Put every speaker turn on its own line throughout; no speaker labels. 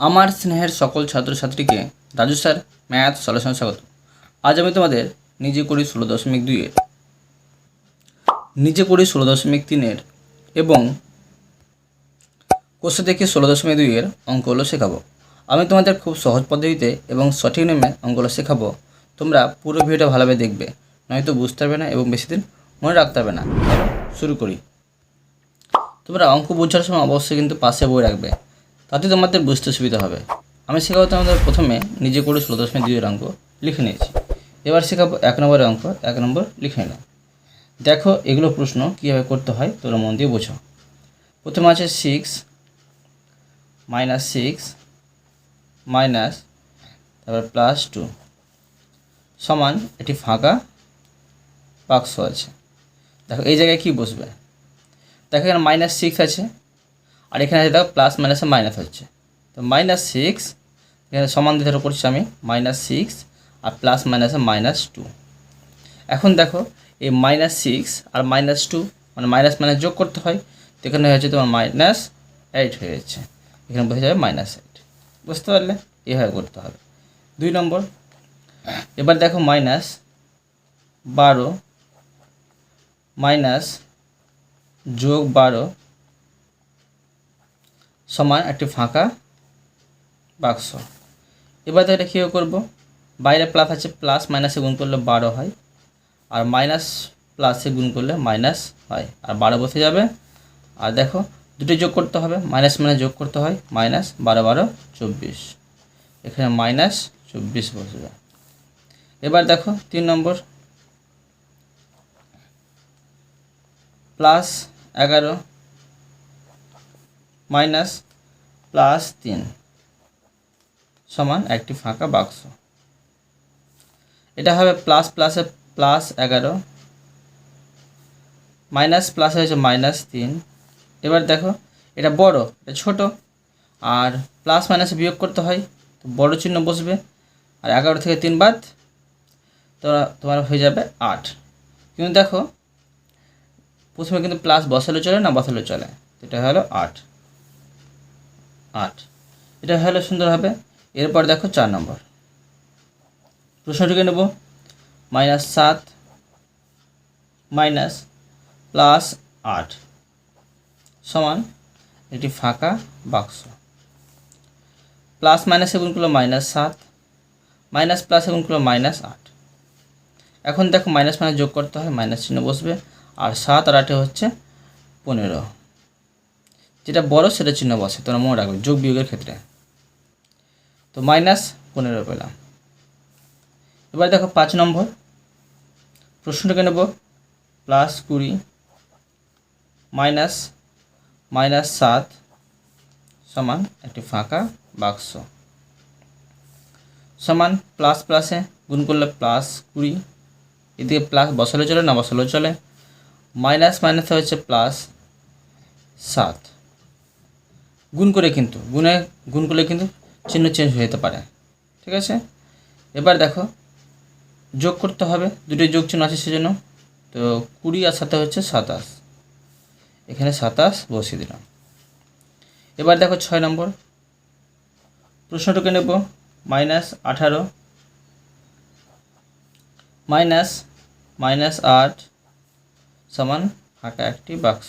আমার স্নেহের সকল ছাত্রছাত্রীকে রাজু স্যার, ম্যাথ সলিউশন স্বাগত। আজ আমি তোমাদের নিজে করি ষোলো দশমিক দুইয়ের নিজে করি ষোলো দশমিক তিনের এবং কোষে থেকে ষোলো দশমিক দুইয়ের অঙ্কগুলো শেখাবো। আমি তোমাদের খুব সহজ পদ্ধতিতে এবং সঠিক নিয়মে অঙ্কগুলো শেখাবো। তোমরা পুরো ভিডিওটা ভালোভাবে দেখবে, নয়তো বুঝতে পারবে না এবং বেশি দিন মনে রাখতে পারবে না। শুরু করি। তোমরা অঙ্ক বোঝার সময় অবশ্যই কিন্তু পাশে বই রাখবে। তাতে তোমাদের বুঝতে সুবিধা হবে। আমি শেখাবো তোমাদের প্রথমে নিজে করে ষোলো দশমিক দুইয়ের অঙ্ক লিখে নিয়েছি। এবার শেখাবো এক নম্বরের অঙ্ক, এক নম্বর লিখে নিলাম দেখো এগুলো প্রশ্ন কীভাবে করতে হয়, তোমরা মন দিয়ে বোঝো। প্রথমে আছে সিক্স মাইনাস সিক্স মাইনাস তারপর প্লাস টু সমান একটি ফাঁকা বাক্স আছে। দেখো এই জায়গায় কি বসবে? দেখো এখানে মাইনাস সিক্স আছে। আর এখানে আছে দেখো প্লাস মাইনাসে মাইনাস হচ্ছে। তো মাইনাস সিক্স এখানে সমান দিয়ে ধরে করছি আমি মাইনাস সিক্স আর প্লাস মাইনাসে মাইনাস টু এখন দেখো, এই মাইনাস সিক্স আর মাইনাস টু মানে মাইনাস মাইনাস যোগ করতে হয়, তো এখানে হয়েছে তোমার মাইনাস এইট হয়ে যাচ্ছে। এখানে বোঝা যাবে মাইনাস এইট বুঝতে পারলে? এভাবে করতে হবে। দুই নম্বর, এবার দেখো মাইনাস বারো মাইনাস যোগ বারো সমান একটি ফাঁকা বাক্স। এবার তো এটা কীভাবে করব? বাইরে প্লাস আছে প্লাস মাইনাসে গুণ করলে বারো হয়। আর মাইনাস প্লাসে গুণ করলে মাইনাস হয়। আর বারো বসে যাবে। আর দেখো, দুটো যোগ করতে হবে। মাইনাস মাইনাস যোগ করতে হয়। মাইনাস বারো বারো চব্বিশ। এখানে মাইনাস চব্বিশ বসবে এবার দেখো, তিন নম্বর। প্লাস এগারো মাইনাস প্লাস তিন সমান একটি ফাঁকা বাক্স। এটা হবে প্লাস প্লাসে প্লাস এগারো, মাইনাস প্লাস হয়েছে মাইনাস তিন। এবার দেখো, এটা বড়, এটা ছোট, আর প্লাস মাইনাসে বিয়োগ করতে হয়, তো বড় চিহ্ন বসবে, আর এগারো থেকে তিন বাদ তোরা, তোমার হয়ে যাবে আট। কিন্তু দেখো, প্রথমে কিন্তু প্লাস বসালে চলে না বসালে চলে? এটা হলো আট। আট। এটা হলো সুন্দর হবে। এরপর দেখো চার নম্বর। প্রশ্নটিকে নেব। মাইনাস সাত, মাইনাস প্লাস আট। সমান একটি ফাঁকা বাক্স। প্লাস মাইনাসে গুণ করল মাইনাস সাত, মাইনাস প্লাসে গুণ করল মাইনাস আট। এখন দেখো মাইনাস মাইনাস যোগ করতে হয়, মাইনাস চিহ্ন বসবে। আর সাত আর আটে হচ্ছে পনেরো। যেটা বড়, সেটা চিহ্ন বসে। তোমরা মনে রাখবে, যোগ বিয়োগের ক্ষেত্রে। তো মাইনাস পনেরো পেলাম। এবার দেখো পাঁচ নম্বর। প্রশ্নটাকে নেব। প্লাস কুড়ি মাইনাস মাইনাস সাত, সমান একটি ফাঁকা বাক্স। সমান প্লাস প্লাসে গুণ করলে প্লাস কুড়ি। এদিকে প্লাস বসালে চলে, না বসালেও চলে। মাইনাস মাইনাসে হচ্ছে প্লাস সাত। গুণ করে কিন্তু, গুণে গুণ করলে কিন্তু চিহ্ন চেঞ্জ হয়ে যেতে পারে। ঠিক আছে? এবার দেখো, যোগ করতে হবে, দুটো যোগ চিহ্ন আছে সেজন্য। তো কুড়ি আর সাথে হচ্ছে সাতাশ। এখানে সাতাশ বসিয়ে দিলাম। এবার দেখো ছয় নম্বর। প্রশ্নটাকে নেব মাইনাস আঠারো মাইনাস মাইনাস আট, সমান ফাঁকা একটি বাক্স।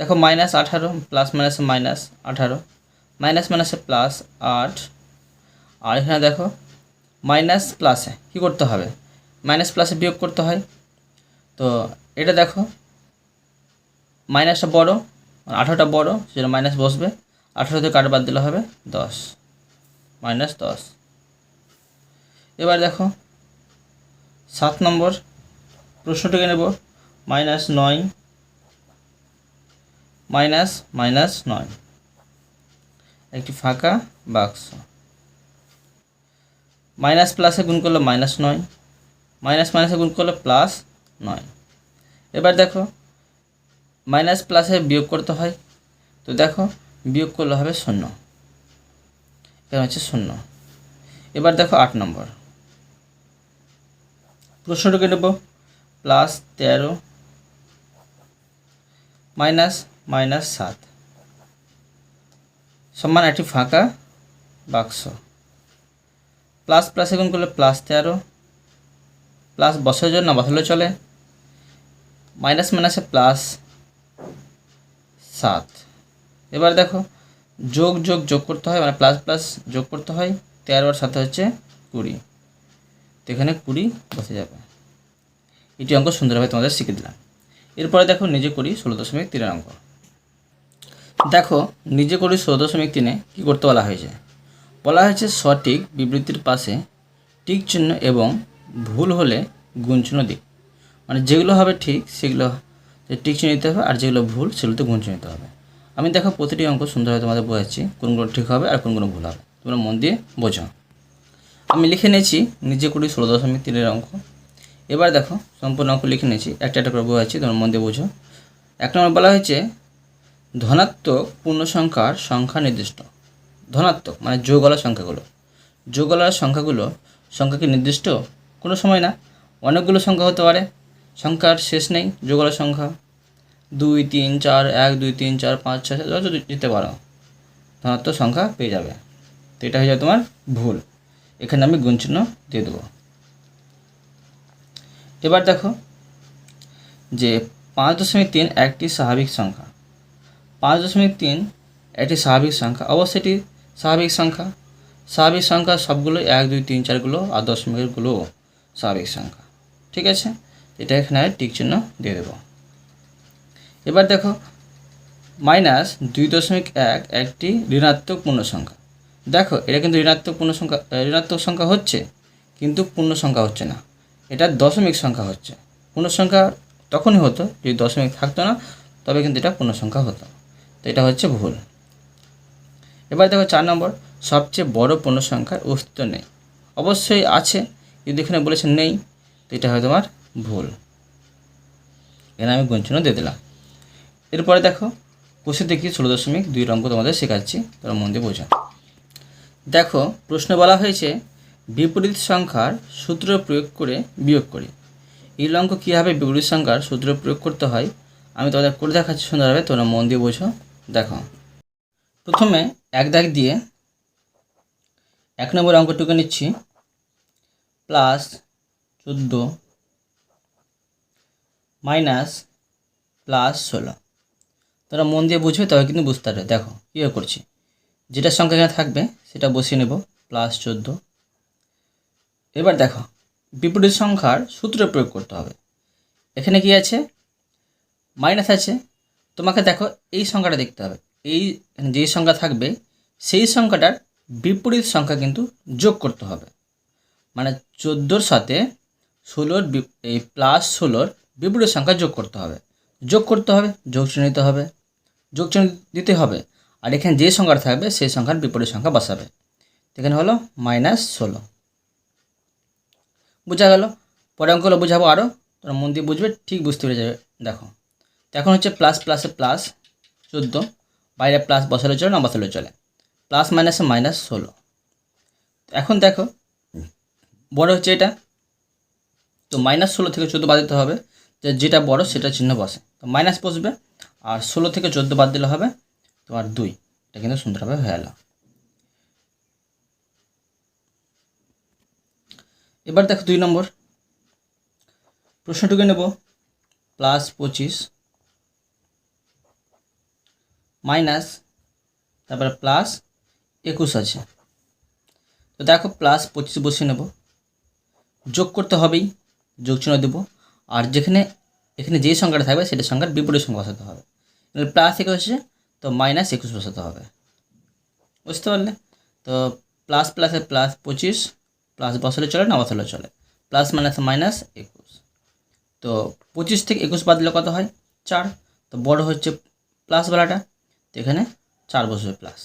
দেখো মাইনাস আঠারো প্লাস মাইনাসে মাইনাস আঠারো। মাইনাস মাইনাসে প্লাস আট। আর এখানে দেখো মাইনাস প্লাসে কী করতে হবে? মাইনাস প্লাসে বিয়োগ করতে হয়। তো এটা দেখো মাইনাসটা বড়, আঠারোটা বড় সেটা মাইনাস বসবে। আঠারো থেকে কাট বাদ দিলে হবে? দশ। মাইনাস দশ। এবার দেখো, সাত নম্বর প্রশ্নটাকে নেব। মাইনাস নয় মাইনাস মাইনাস নয়। একটি ফাঁকা বাক্স। মাইনাস প্লাসে গুণ করলে মাইনাস নয়। মাইনাস মাইনাসে গুণ করলে প্লাস নয়। এবার দেখো, মাইনাস প্লাসে বিয়োগ করতে হয়। তো দেখো, বিয়োগ করলে হবে শূন্য। এখানে হচ্ছে শূন্য। এবার দেখো আট নম্বর। প্রশ্নটাকে নেব। প্লাস তেরো মাইনাস মাইনাস সাত। সমান একটি ফাঁকা বাক্স। প্লাস প্লাসে গুণ করলে প্লাস তেরো। প্লাস বসার জন্য বসালে চলে। মাইনাস মাইনাসে প্লাস সাত। এবার দেখো, যোগ যোগ যোগ করতে হয় মানে প্লাস প্লাস যোগ করতে হয় তেরোর সাথে হচ্ছে কুড়ি। তো এখানে কুড়ি বসে যাবে। এটি অঙ্ক সুন্দরভাবে তোমাদের শিখে দিলাম। এরপরে দেখো, নিজে করি ষোলো দশমিক তিনের অঙ্ক। দেখো, নিজে করি ষোলো দশমিক তিনে কী করতে বলা হয়েছে? বলা হয়েছে সঠিক বিবৃতির পাশে টিক চিহ্ন এবং ভুল হলে গুণ দিক। মানে যেগুলো হবে ঠিক, সেগুলো টিক চিহ্ন দিতে হবে আর যেগুলো ভুল, সেগুলোতে গুণ দিতে হবে। আমি দেখো প্রতিটি অঙ্ক সুন্দরভাবে তোমাদের বোঝাচ্ছি, কোনগুলো ঠিক হবে আর কোনগুলো ভুল হবে। তোমরা মন দিয়ে বোঝো। আমি লিখে নিয়েছি নিজে করি ষোলো দশমিক তিনের অঙ্ক। এবার দেখো, সম্পূর্ণ অঙ্ক লিখে নিয়েছি, একটা একটা করে বোঝাচ্ছি, তোমরা মন দিয়ে বোঝো। এক নম্বর বলা হয়েছে ধনাত্মক পূর্ণ সংখ্যার সংখ্যা নির্দিষ্ট। ধনাত্মক মানে যোগওয়ালা সংখ্যাগুলো। যোগলার সংখ্যাগুলো সংখ্যা কি নির্দিষ্ট কোনো সময় না। অনেকগুলো সংখ্যা হতে পারে। সংখ্যার শেষ নেই যোগওয়ালা সংখ্যা। দুই, তিন, চার, এক, দুই, তিন, চার, পাঁচ, ছয় যত দিতে পারো। ধনাত্মক সংখ্যা পেয়ে যাবে। তো এটা হয়ে যাবে তোমার ভুল। এখানে আমি গুণ চিহ্ন দিয়ে দেবো। এবার দেখো যে পাঁচ দশমিক তিন একটি স্বাভাবিক সংখ্যা। পাঁচ দশমিক তিন একটি স্বাভাবিক সংখ্যা। অবশ্যই এটি স্বাভাবিক সংখ্যা। স্বাভাবিক সংখ্যা সবগুলো এক, দুই, তিন, চারগুলো আর দশমিকেরগুলো স্বাভাবিক সংখ্যা। ঠিক আছে? এটা এখানে টিক চিহ্ন দিয়ে দেবো। এবার দেখো, মাইনাস দুই দশমিক এক একটি ঋণাত্মক পূর্ণ সংখ্যা। দেখো, এটা কিন্তু ঋণাত্মক পূর্ণ সংখ্যা ঋণাত্মক সংখ্যা হচ্ছে, কিন্তু পূর্ণ সংখ্যা হচ্ছে না। এটা দশমিক সংখ্যা হচ্ছে। পূর্ণ সংখ্যা তখনই হতো যদি দশমিক থাকতো না, তবে কিন্তু এটা পূর্ণ সংখ্যা হতো। তো এটা হচ্ছে ভুল। এবার দেখো চার নম্বর, সবচেয়ে বড় পূর্ণ সংখ্যার অস্তিত্ব নেই। অবশ্যই আছে, কিন্তু এখানে বলেছে নেই, তো এটা হয় তোমার ভুল। এখানে আমি গুঞ্চন দিয়ে দিলাম। এরপরে দেখো কোষে দেখি ষোলো দশমিক দুই অঙ্ক তোমাদের শেখাচ্ছি, তোমরা মন দিয়ে বোঝো। দেখো, প্রশ্ন বলা হয়েছে, বিপরীত সংখ্যার সূত্র প্রয়োগ করে বিয়োগ করি। এই অঙ্ক কীভাবে বিপরীত সংখ্যার সূত্র প্রয়োগ করতে হয়? আমি তোমাদের করে দেখাচ্ছি সুন্দরভাবে, তোমরা মন দিয়ে বোঝো। দেখো। প্রথমে এক দাগ দিয়ে এক নম্বর অঙ্কটুকু নিচ্ছি। প্লাস চোদ্দ মাইনাস প্লাস ষোলো। তোমরা মন দিয়ে বুঝবে, তবে কিন্তু বুঝতে পারবে। দেখো, কীভাবে করছি। যেটা সংখ্যা এখানে থাকবে, সেটা বসিয়ে নেব, প্লাস চোদ্দ। এবার দেখো, বিপরীত সংখ্যার সূত্র প্রয়োগ করতে হবে। এখানে কি আছে? মাইনাস আছে তোমাকে দেখো, এই সংখ্যাটা দেখতে হবে। এই যেই সংখ্যা থাকবে, সেই সংখ্যাটার বিপরীত সংখ্যা কিন্তু যোগ করতে হবে। মানে চোদ্দোর সাথে ষোলোর এই প্লাস ষোলোর বিপরীত সংখ্যা যোগ করতে হবে। যোগ করতে হবে, যোগ চিহ্ন দিতে হবে, যোগ চিহ্ন দিতে হবে। আর এখানে যে সংখ্যাটা থাকবে, সেই সংখ্যার বিপরীত সংখ্যা বসাবে। এখানে হলো মাইনাস ষোলো। বোঝা গেল? পরে অঙ্কগুলো বোঝাবো আরও তোমরা মন দিয়ে বুঝবে, ঠিক বুঝতে পেরে যাবে। দেখো। তো এখন হচ্ছে প্লাস প্লাসে প্লাস চোদ্দ। বাইরে প্লাস বসালে চলে, না বসালে চলে? প্লাস মাইনাসে মাইনাস ষোলো। এখন দেখো, বড় হচ্ছে এটা। তো মাইনাস ষোলো থেকে চোদ্দ বাদ দিতে হবে। যে যেটা বড় সেটা চিহ্ন বসে। তো মাইনাস বসবে, আর ষোলো থেকে চোদ্দ বাদ দিলে হবে তোমার দুই। এটা কিন্তু সুন্দরভাবে হয়ে গেল। এবার দেখো দুই নম্বর। প্রশ্নটুকু নেব। প্লাস পঁচিশ মাইনাস, তারপরে প্লাস একুশ আছে। তো দেখো প্লাস পঁচিশ বসিয়ে নেব। যোগ করতে হবেই, যোগ চিহ্ন দেবো। আর যেখানে, এখানে যে সংখ্যাটা থাকবে সেটা সংখ্যার বিপরীত সংখ্যা বসাতে হবে। প্লাস একুশ আছে, তো মাইনাস একুশ বসাতে হবে। বুঝতে পারলে? তো প্লাস প্লাসে প্লাস পঁচিশ, প্লাস বসালে চলে না বসালে চলে। প্লাস মাইনাস মাইনাস একুশ। তো পঁচিশ থেকে একুশ বাদ দিলে কত হয়? চার। তো বড় হচ্ছে প্লাস বেলাটা। এখানে চার বসবে প্লাস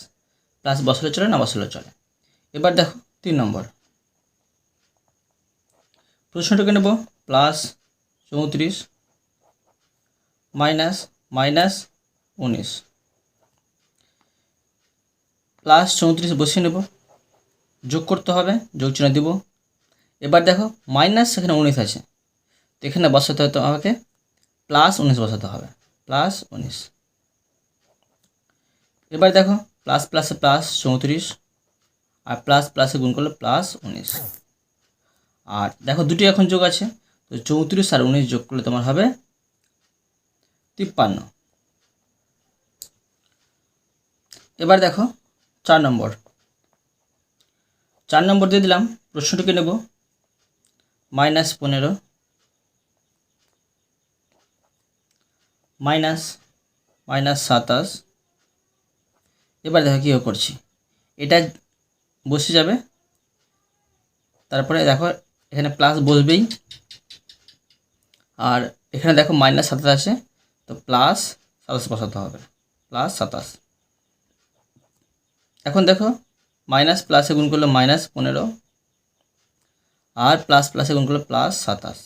প্লাস বসালে চলে না বসালে চলে? এবার দেখো, তিন নম্বর। প্রশ্নটাকে নেব প্লাস চৌত্রিশ মাইনাস মাইনাস উনিশ। প্লাস চৌত্রিশ বসিয়ে নেব, যোগ করতে হবে, যোগ চিহ্ন দিব। এবার দেখো মাইনাস সেখানে উনিশ আছে। এখানে বসাতে হতে আমাকে প্লাস উনিশ বসাতে হবে প্লাস উনিশ। এবার দেখো প্লাস প্লাসে প্লাস চৌত্রিশ, আর প্লাস প্লাসে গুণ করলে প্লাস উনিশ। আর দেখো, দুটি এখন যোগ আছে, তো চৌত্রিশ আর উনিশ যোগ করলে তোমার হবে তিপ্পান্ন। এবার দেখো, চার নম্বর। চার নম্বর দিয়ে দিলাম, প্রশ্নটিকে নেব মাইনাস পনেরো মাইনাস মাইনাস সাতাশ এবার দেখো কী করছি। এটা বসে যাবে। তারপরে দেখো এখানে প্লাস বসবেই। আর এখানে দেখো মাইনাস সাতাশ আছে। তো প্লাস সাতাশ বসাতে হবে। প্লাস সাতাশ। এখন দেখো মাইনাস প্লাসে গুণ করলে মাইনাস পনেরো। আর প্লাস প্লাসে গুণ করলে প্লাস সাতাশ।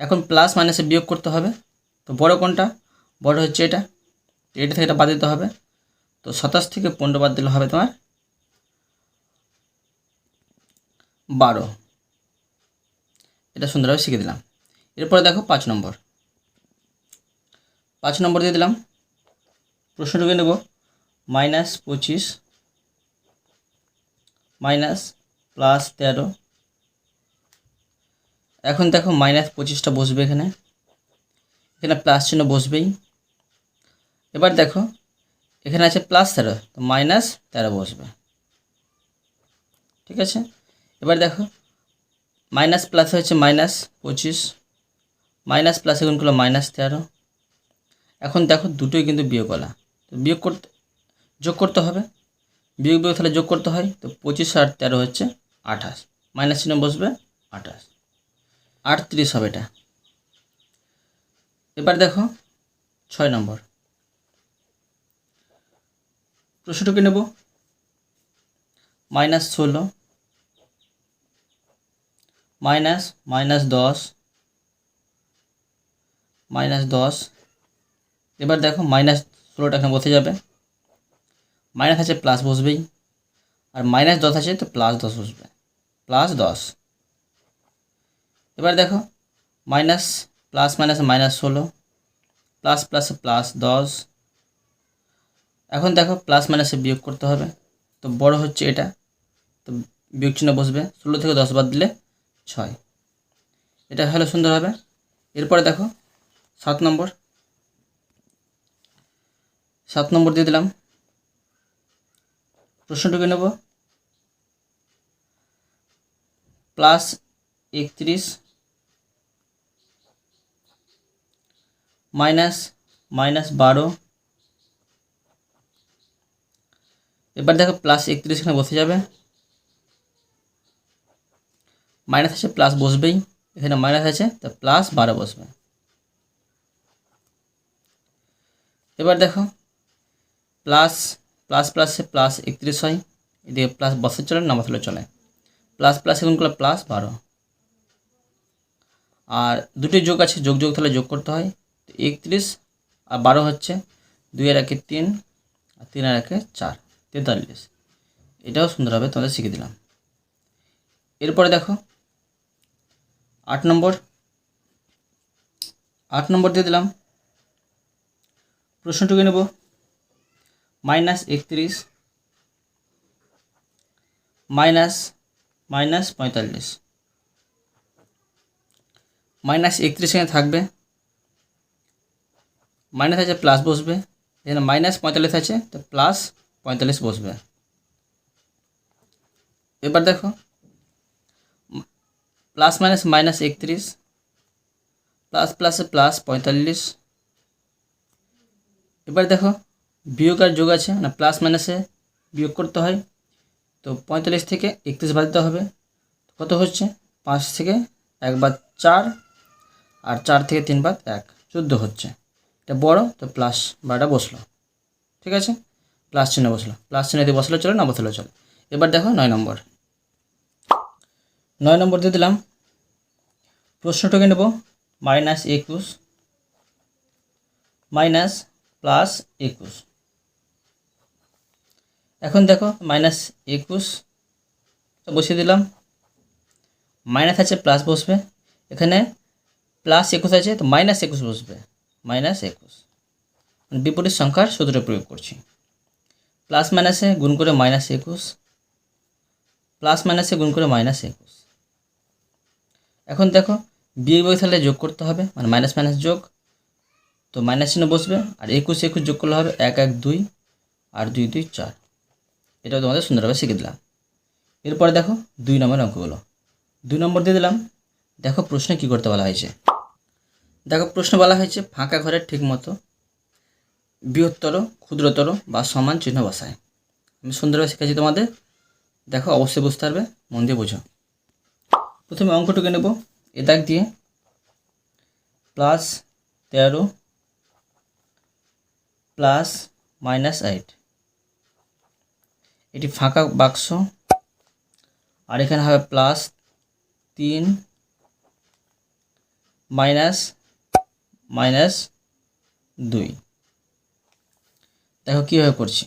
এখন প্লাস মাইনাসে বিয়োগ করতে হবে। তো বড় কোনটা? বড় হচ্ছে এটা। এটা থেকে এটা বাদ দিতে হবে। তো সাতাশ থেকে পনেরো বাদ দিলে হবে তোমার বারো। এটা সুন্দরভাবে শিখে দিলাম। এরপরে দেখো পাঁচ নম্বর। পাঁচ নম্বর দিয়ে দিলাম। প্রশ্নটুকু নেব। মাইনাস পঁচিশ, মাইনাস প্লাস তেরো। এখন দেখো মাইনাস পঁচিশটা বসবে এখানে। এখানে প্লাস চিহ্ন বসবেই। এবার দেখো এখানে আছে প্লাস তেরো তো মাইনাস তেরো বসবে। ঠিক আছে? এবার দেখো মাইনাস প্লাস হচ্ছে মাইনাস পঁচিশ মাইনাস প্লাসে গুণ করল মাইনাস তেরো। এখন দেখো দুটোই কিন্তু বিয়োগওয়ালা তো বিয়োগ করতে, যোগ করতে হবে। বিয়োগ বিয়োগ তাহলে যোগ করতে হয়। তো পঁচিশ আর তেরো হচ্ছে আঠাশ। মাইনাস চিহ্ন বসবে আঠাশ। আটত্রিশ হবে এটা। এবার দেখো, ছয় নম্বর। প্রশ্নটুকু নেব। মাইনাস ষোলো, মাইনাস মাইনাস দশ মাইনাস দশ। এবার দেখো মাইনাস ষোলোটা এখানে বসে যাবে? মাইনাস আছে প্লাস বসবেই। আর মাইনাস দশ আছে তো প্লাস দশ বসবে। প্লাস দশ। এবার দেখো মাইনাস প্লাস মাইনাস মাইনাস ষোলো প্লাস প্লাস প্লাস দশ এখন দেখো প্লাস মাইনাসে বিয়োগ করতে হবে। তো বড় হচ্ছে এটা। তো বিয়োগ চিহ্ন বসবে। ষোলো থেকে দশ বাদ দিলে ছয়। এটা হলো সুন্দর হবে। এরপরে দেখো, সাত নম্বর। সাত নম্বর দিয়ে দিলাম। প্রশ্নটুকু নেব। প্লাস একত্রিশ মাইনাস মাইনাস বারো এবার দেখো প্লাস একত্রিশ এখানে বসে যাবে। মাইনাস আছে প্লাস বসবেই। এখানে মাইনাস আছে, তো প্লাস বারো বসবে। এবার দেখো প্লাস প্লাস প্লাসে প্লাস একত্রিশ হয়। এদিকে প্লাস বসে চলে না বসলে চলে। প্লাস প্লাস এখন করলে প্লাস বারো। আর দুটি যোগ আছে, যোগ যোগ তাহলে যোগ করতে হয়। একত্রিশ আর বারো হচ্ছে, দুই আর একে তিন, আর তিন আর একে চার। তেতাল্লিশ। এটাও সুন্দরভাবে তোমাদের শিখে দিলাম। এরপরে দেখো, আট নম্বর। আট নম্বর দিয়ে দিলাম। প্রশ্নটুকু নেব। মাইনাস একত্রিশ, মাইনাস মাইনাস পঁয়তাল্লিশ। মাইনাস একত্রিশ এখানে থাকবে। মাইনাস আছে, প্লাস বসবে। এখানে মাইনাস পঁয়তাল্লিশ আছে, তো প্লাস পঁয়তাল্লিশ বসবে। এবার দেখো প্লাস মাইনাস মাইনাস একত্রিশ প্লাস প্লাসে প্লাস পঁয়তাল্লিশ। এবার দেখো, বিয়োগ আর যোগ আছে না প্লাস মাইনাসে বিয়োগ করতে হয়। তো পঁয়তাল্লিশ থেকে একত্রিশ বাদ দিতে হবে। কত হচ্ছে? পাঁচ থেকে এক বাদ চার, আর চার থেকে তিন বাদ এক। চোদ্দ হচ্ছে। এটা বড়, তো প্লাস বারোটা বসল। ঠিক আছে? প্লাস চিহ্ন বসল। প্লাস দিয়ে বসলে চলে, না বসলে চলে। এবার দেখো নয় নম্বর। নয় নম্বর দিয়ে দিলাম। প্রশ্নটাকে নেব। মাইনাস একুশ। মাইনাস প্লাস একুশ। এখন দেখো মাইনাস একুশ। বসিয়ে দিলাম। মাইনাস আছে, প্লাস বসবে। এখানে প্লাস একুশ আছে, তো মাইনাস একুশ বসবে। মাইনাস একুশ। বিপরীত সংখ্যার সূত্র প্রয়োগ করছি। প্লাস মাইনাসে গুণ করে মাইনাস একুশ, প্লাস মাইনাসে গুণ করে মাইনাস একুশ। এখন দেখো বিয়োগ বিয়োগ তাহলে যোগ করতে হবে মানে মাইনাস মাইনাস যোগ, তো মাইনাস চিহ্ন বসবে, আর একুশ একুশ যোগ করলে হবে এক এক, দুই, আর দুই দুই, চার। এটাও তোমাদের সুন্দরভাবে শিখে দিলাম। এরপরে দেখো, দুই নম্বর অঙ্কগুলো। দুই নম্বর দিয়ে দিলাম, দেখো প্রশ্নে কী করতে বলা হয়েছে। দেখো প্রশ্ন বলা হয়েছে, ফাঁকা ঘরের ঠিক মতো বৃহত্তর, ক্ষুদ্রতর বা সমান চিহ্ন বসায়। আমি সুন্দরভাবে শিখেছি তোমাদের। দেখো, অবশ্যই বুঝতে পারবে, মন দিয়ে বোঝো। প্রথমে অঙ্কটুকু নেব। এ দাগ দিয়ে প্লাস তেরো প্লাস মাইনাস এইট এটি ফাঁকা বাক্স। আর এখানে হবে প্লাস তিন মাইনাস মাইনাস দুই। দেখো কীভাবে করছি।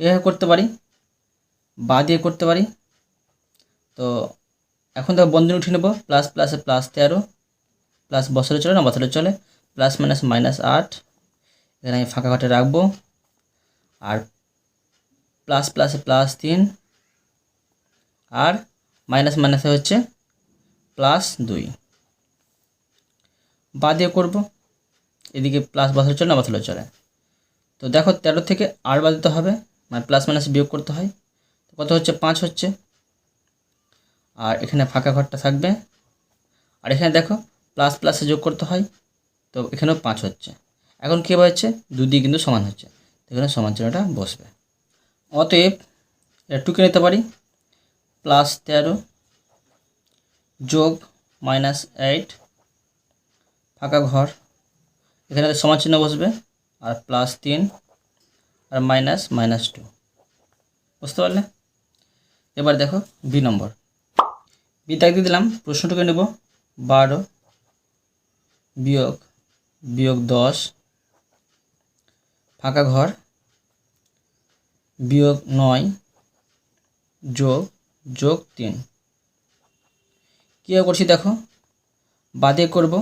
এভাবে করতে পারি, বা দিয়ে করতে পারি। তো এখন দেখো বন্ধনী উঠিয়ে নেব প্লাস প্লাসে প্লাস তেরো প্লাস বছরে চলে না, বছরে চলে প্লাস মাইনাস মাইনাস আট, এখানে আমি ফাঁকা ঘাটে রাখব। আর প্লাস প্লাসে প্লাস তিন, আর মাইনাস মাইনাসে হচ্ছে প্লাস দুই। বা দিয়ে করব, এদিকে প্লাস বছরে চলে না, বছরে চলে। তো দেখো তেরো থেকে আট বাদ দিতে হবে মানে প্লাস মাইনাস বিয়োগ করতে হয়। তো কত হচ্ছে? পাঁচ হচ্ছে। আর এখানে ফাঁকা ঘরটা থাকবে। আর এখানে দেখো প্লাস প্লাসে যোগ করতে হয়, তো এখানেও পাঁচ হচ্ছে। এখন কী হচ্ছে দুদিকে কিন্তু সমান হচ্ছে। এখানে সমান চিহ্নটা বসবে। অতএব এটা টুকে নিতে পারি। প্লাস তেরো যোগ মাইনাস এইট ফাঁকা ঘর। এখানে সমান চিহ্ন বসবে। আর প্লাস তিন আর মাইনাস মাইনাস টু বুঝতে পারলে? এবার দেখো বি নম্বর। বি দাগ দিয়ে দিলাম, প্রশ্নটুকু নেব। বারো বিয়োগ বিয়োগ দশ, ফাঁকা ঘর, বিয়োগ নয়, যোগ যোগ তিন। কীভাবে করছি দেখো? বাদে করব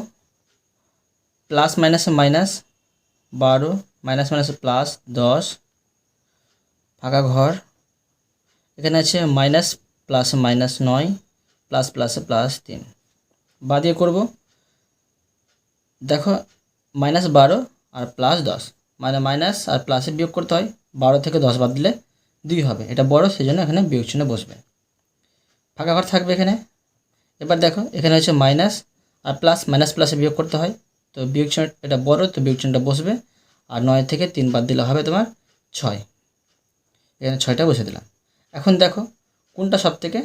প্লাস মাইনাসে মাইনাস বারো মাইনাস মাইনাসে প্লাস দশ, ফাঁকা ঘর। এখানে আছে মাইনাস প্লাস মাইনাস নয় প্লাস প্লাসে প্লাস তিন। বা দিয়ে করব। দেখো মাইনাস বারো আর প্লাস দশ। মানে মাইনাস আর প্লাসে বিয়োগ করতে হয়। বারো থেকে দশ বাদ দিলে দুই হবে। এটা বড় সেই জন্য এখানে বিয়োগ চিহ্ন বসবে। ফাঁকা ঘর থাকবে এখানে। এবার দেখো, এখানে হচ্ছে মাইনাস আর প্লাস মাইনাস প্লাসে বিয়োগ করতে হয়। তো বিয়োগ চিহ্ন এটা বড়, তো বিয়োগ চিহ্নটা বসবে। আর নয় থেকে তিন বাদ দিলে হবে তোমার ছয়। এখানে ছয়টা বসে দিলাম। এখন দেখো, কোনটা সব থেকে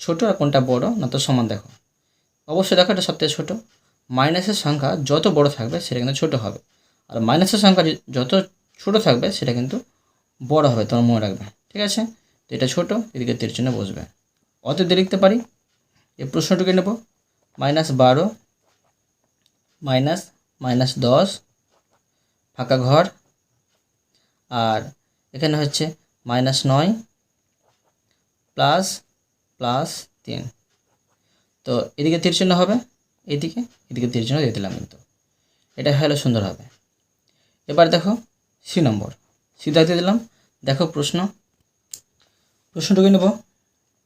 ছোটো আর কোনটা বড়, না তো সমান দেখো। অবশ্যই দেখো এটা সবথেকে ছোটো। মাইনাসের সংখ্যা যত বড় থাকবে, সেটা কিন্তু ছোটো হবে। আর মাইনাসের সংখ্যা যত ছোটো থাকবে, সেটা কিন্তু বড় হবে, তোমার মনে রাখবে। ঠিক আছে? তো এটা ছোটো, এদিকে তীর চিহ্ন বসবে। অত দিয়ে লিখতে পারি, এই প্রশ্নটুকু নেব। মাইনাস বারো মাইনাস মাইনাস দশ, ফাঁকা ঘর। আর এখানে হচ্ছে মাইনাস নয়, প্লাস প্লাস তিন। তো এদিকে তীর চিহ্ন হবে এদিকে এদিকে তীর চিহ্ন দিয়ে দিলাম কিন্তু। এটা হলে সুন্দর হবে। এবার দেখো সি নম্বর। সিধা দিয়ে দিলাম। দেখো প্রশ্ন। প্রশ্নটুকু নেব।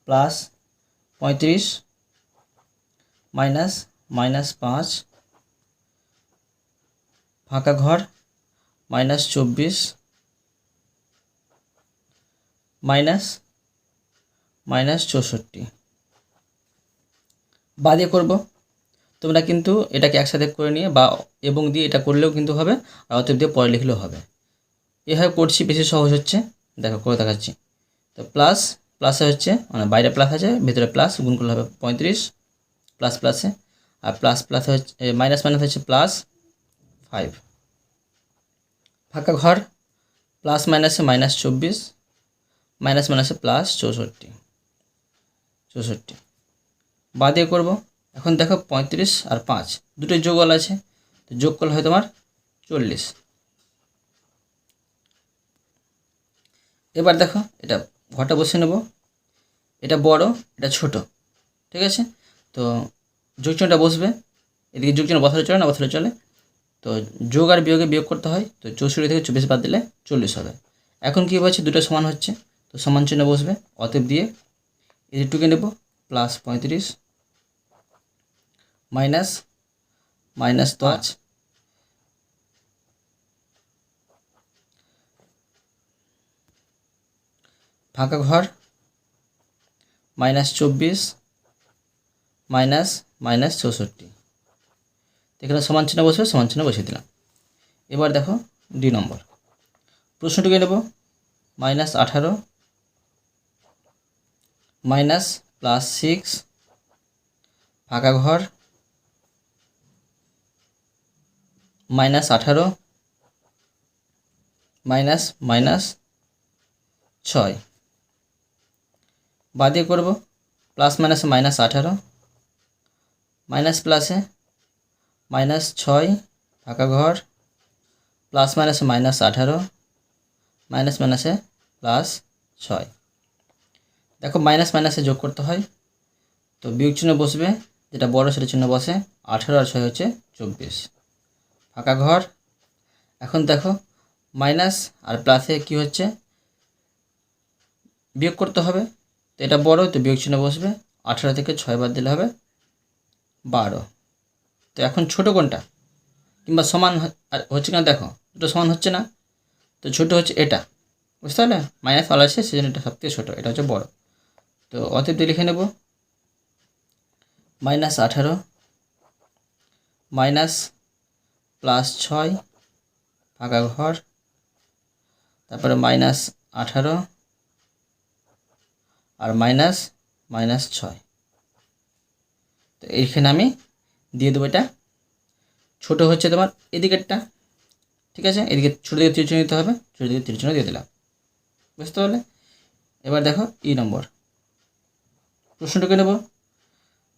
প্লাস পঁয়ত্রিশ, মাইনাস মাইনাস পাঁচ ফাঁকা ঘর, মাইনাস চব্বিশ, মাইনাস মাইনাস চৌষট্টি। বাদে করব। তোমরা কিন্তু এটাকে একসাথে করে নিয়ে বা এবং দিয়ে এটা করলেও কিন্তু হবে, আর অতএব দিয়ে পরে লিখলেও হবে। এভাবে করছি, বেশি সহজ হচ্ছে। দেখো, করে দেখাচ্ছি। তো প্লাস প্লাসে হচ্ছে মানে বাইরে প্লাস আছে, ভিতরে প্লাস গুণ করলে হবে পঁয়ত্রিশ প্লাস প্লাসে আর প্লাস প্লাসে হচ্ছে মাইনাস মাইনাস হচ্ছে প্লাস ফাইভ। ফাঁকা ঘর, প্লাস মাইনাসে মাইনাস চব্বিশ, মাইনাস মাইনাসে প্লাস চৌষট্টি চৌষট্টি। বা দিয়ে করব, এখন দেখো পঁয়ত্রিশ আর পাঁচ দুটোই যোগল আছে, তো যোগ করলে হয় তোমার চল্লিশ। এবার দেখো, এটা ঘরটা বসে নেব, এটা বড়, এটা ছোট, ঠিক আছে? তো যোগচিহ্নটা বসবে, এদিকে যোগচিহ্ন বছরে চলে না বছরে চলে? তো যোগ আর বিয়োগে বিয়োগ করতে হয়, তো চৌষট্টি থেকে চব্বিশ বাদ দিলে চল্লিশ হবে। এখন কী হচ্ছে দুটো সমান হচ্ছে, তো সমান চিহ্ন বসবে, অতএব দিয়ে এদিকটুকে নেব প্লাস পঁয়ত্রিশ মাইনাস মাইনাস পাঁচ। ফাঁকা ঘর মাইনাস চব্বিশ মাইনাস মাইনাস চৌষট্টি। এখানে সমান চিহ্ন বসবে সমান চিহ্ন বসিয়ে দিলাম। এবার দেখো ডি নম্বর। প্রশ্নটিকে নেব মাইনাস আঠারো মাইনাস প্লাস সিক্স ফাঁকা ঘর মাইনাস আঠারো মাইনাস মাইনাস ছয়। বাদিয়ে করব প্লাস মাইনাসে মাইনাস আঠারো মাইনাস প্লাসে মাইনাস ছয় ফাঁকা ঘর প্লাস মাইনাসে মাইনাস আঠারো মাইনাস মাইনাসে প্লাস ছয়। দেখো মাইনাস মাইনাসে যোগ করতে হয়, তো বিয়োগ চিহ্ন বসবে, যেটা বড় সেটা চিহ্ন বসে আঠারো আর ছয় হচ্ছে চব্বিশ। ফাঁকা ঘর, এখন দেখো মাইনাস আর প্লাসে কি হচ্ছে? বিয়োগ করতে হবে, তো এটা বড়, তো বিয়োগ চিহ্ন বসবে, আঠারো থেকে ছয় বাদ দিলে হবে বারো। তো এখন ছোট কোনটা? কিংবা সমান হচ্ছে না দেখো, দুটো সমান হচ্ছে না? তো ছোট হচ্ছে এটা। বুঝতে পারলে? মাইনাস ওয়ালা আছে, সেজন্য এটা সবথেকে ছোটো, এটা হচ্ছে বড়। তো অতএব লিখে নেব। মাইনাস আঠারো মাইনাস প্লাস ছয় ফাঁকা ঘর, তারপরে মাইনাস আঠারো, আর মাইনাস মাইনাস ছয়। তো এইখানে আমি দিয়ে দেবো এটা। ছোটো হচ্ছে তোমার এদিকেরটা, ঠিক আছে? এদিকে ছোটো দিকে তীর চিহ্ন দিতে হবে, ছোটো দিকে তীর চিহ্ন দিয়ে দিলাম। বুঝতে পারলে? এবার দেখো ই নম্বর। প্রশ্নটাকে নেব।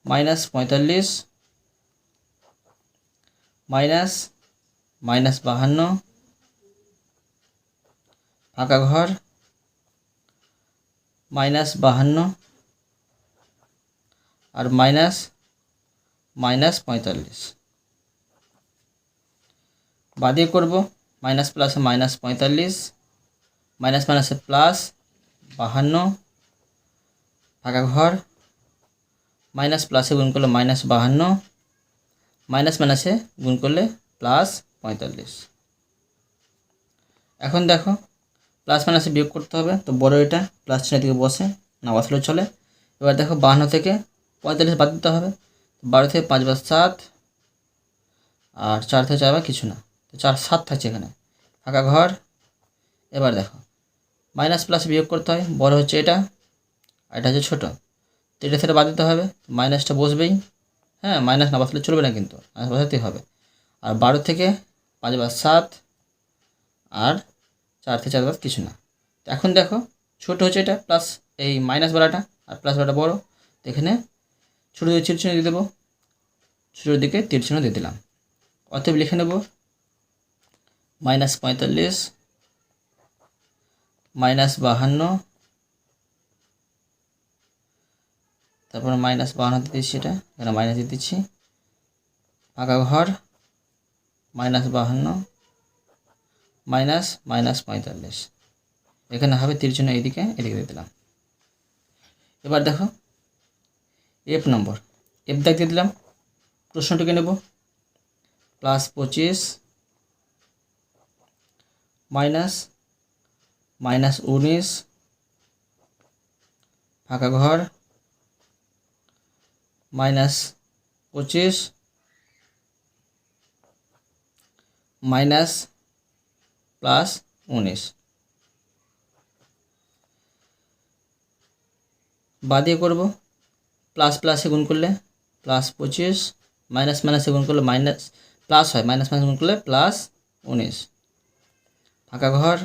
মাইনাস পঁয়তাল্লিশ, মাইনাস মাইনাস বাহান্ন, ফাঁকা ঘর, মাইনাস বাহান্ন, আর মাইনাস মাইনাস পঁয়তাল্লিশ। বাদিয়ে করব, মাইনাস প্লাসে মাইনাস পঁয়তাল্লিশ, মাইনাস মাইনাসে প্লাস বাহান্ন ফাঁকা ঘর, মাইনাস প্লাসে গুণ করলে মাইনাস বাহান্ন, মাইনাস মাইনাসে গুণ করলে প্লাস পঁয়তাল্লিশ। এখন দেখো, প্লাস মাইনাসে বিয়োগ করতে হবে, তো বড় এটা, প্লাস চিহ্ন দিকে বসে, না বসলেও চলে। এবার দেখো বাহান্ন থেকে পঁয়তাল্লিশ বাদ দিতে হবে বারো থেকে পাঁচ বার সাত, আর চার থেকে চার বার কিছু না। তো চার, সাত থাকছে এখানে। ফাঁকা ঘর। এবার দেখো মাইনাস প্লাস বিয়োগ করতে হয়, বড় হচ্ছে এটা, আর এটা হচ্ছে ছোটো। তো এটা থেকে বাদ দিতে হবে মাইনাসটা বসবেই। হ্যাঁ মাইনাস না বসলে চলবে না কিন্তু মাইনাস বসাতেই হবে। আর বারো থেকে পাঁচ বার সাত, আর চার থেকে চার বার কিছু না। এখন দেখো, ছোটো হচ্ছে এটা প্লাস এই মাইনাস বালাটা আর প্লাস বালাটা বড়। এখানে ছোটো দিকে তীর চিহ্ন দিয়ে দেবো। ছোটোর দিকে তীর চিহ্ন দিয়ে দিলাম। অতএব লিখে নেব। মাইনাস পঁয়তাল্লিশ, মাইনাস বাহান্ন, তারপর মাইনাস বাহান্ন দিয়ে দিচ্ছি এটা, এখানে মাইনাস দিয়ে দিচ্ছি। ফাঁকা ঘর, মাইনাস বাহান্ন, মাইনাস মাইনাস পঁয়তাল্লিশ। এখানে হবে তীর চিহ্ন এইদিকে, এদিকে দিয়ে দিলাম। এবার দেখো এফ নম্বর এফ দাগ দিয়ে দিলাম। প্রশ্নটিকে নেব। প্লাস পঁচিশ মাইনাস মাইনাস উনিশ ফাঁকা ঘর মাইনাস পঁচিশ মাইনাস প্লাস উনিশ। বাদিয়ে করব। প্লাস প্লাসে গুণ করলে প্লাস পঁচিশ মাইনাস মাইনাসে গুণ করলে মাইনাস প্লাস হয় মাইনাস মাইনাস গুণ করলে প্লাস উনিশ। ফাঁকা ঘর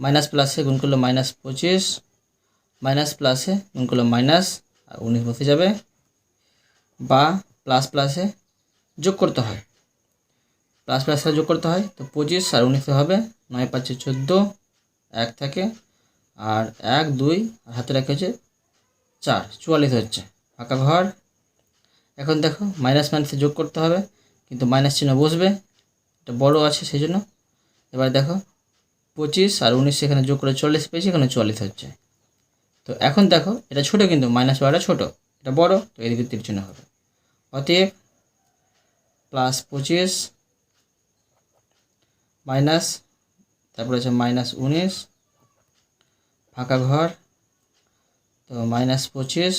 মাইনাস প্লাসে গুণ করলে মাইনাস পঁচিশ মাইনাস প্লাসে গুণ করলে মাইনাস আর উনিশ বসে যাবে। বা প্লাস প্লাসে যোগ করতে হয়। প্লাস প্লাসে যোগ করতে হয়, তো পঁচিশ আর উনিশে হবে, নয় পাঁচে চোদ্দ, এক থাকে, আর এক, দুই, আর হাতে রাখা হচ্ছে চার, চুয়াল্লিশ হচ্ছে। ফাঁকা ঘর। এখন দেখো মাইনাস মাইনাসে যোগ করতে হবে, কিন্তু মাইনাস চিহ্ন বসবে। এটা বড় আছে, সেই জন্য। এবার দেখো, পঁচিশ আর উনিশ এখানে যোগ করে চল্লিশ পেয়েছি, এখানে চল্লিশ হচ্ছে। তো এখন দেখো, এটা ছোটো কিন্তু মাইনাস বারোটা ছোটো। এটা বড়, তো এদিকে তিরচিহ্ন হবে। অতএব প্লাস পঁচিশ মাইনাস তারপরে আছে মাইনাস উনিশ, ফাঁকা ঘর। তো মাইনাস পঁচিশ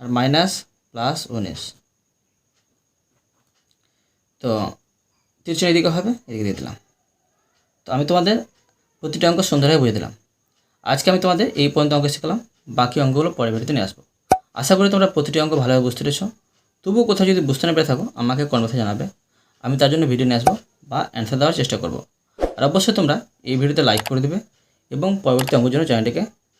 আর মাইনাস প্লাস উনিশ। তো তিরচিহ্ন এদিকে হবে, এদিকে দিয়ে দিলাম। তো আমি তোমাদের প্রতিটা অঙ্ক সুন্দরভাবে বুঝে দিলাম। আজকে আমি তোমাদের এই পর্যন্ত অঙ্ক শিখলাম, বাকি অঙ্কগুলো পরে ভিডিওতে নিয়ে আসব। আশা করি তোমরা প্রতিটি অঙ্ক ভালোভাবে বুঝতে পেরেছ। তবুও কোথাও যদি বুঝতে না পেরে থাকো, আমাকে কনভার্সে জানাবে। আমি তার জন্য ভিডিও নিয়ে আসব বা অ্যান্সার দেওয়ার চেষ্টা করব। আর অবশ্যই তোমরা এই ভিডিওতে লাইক করে দেবে এবং পরবর্তী অঙ্কের জন্য চ্যানেলটিকে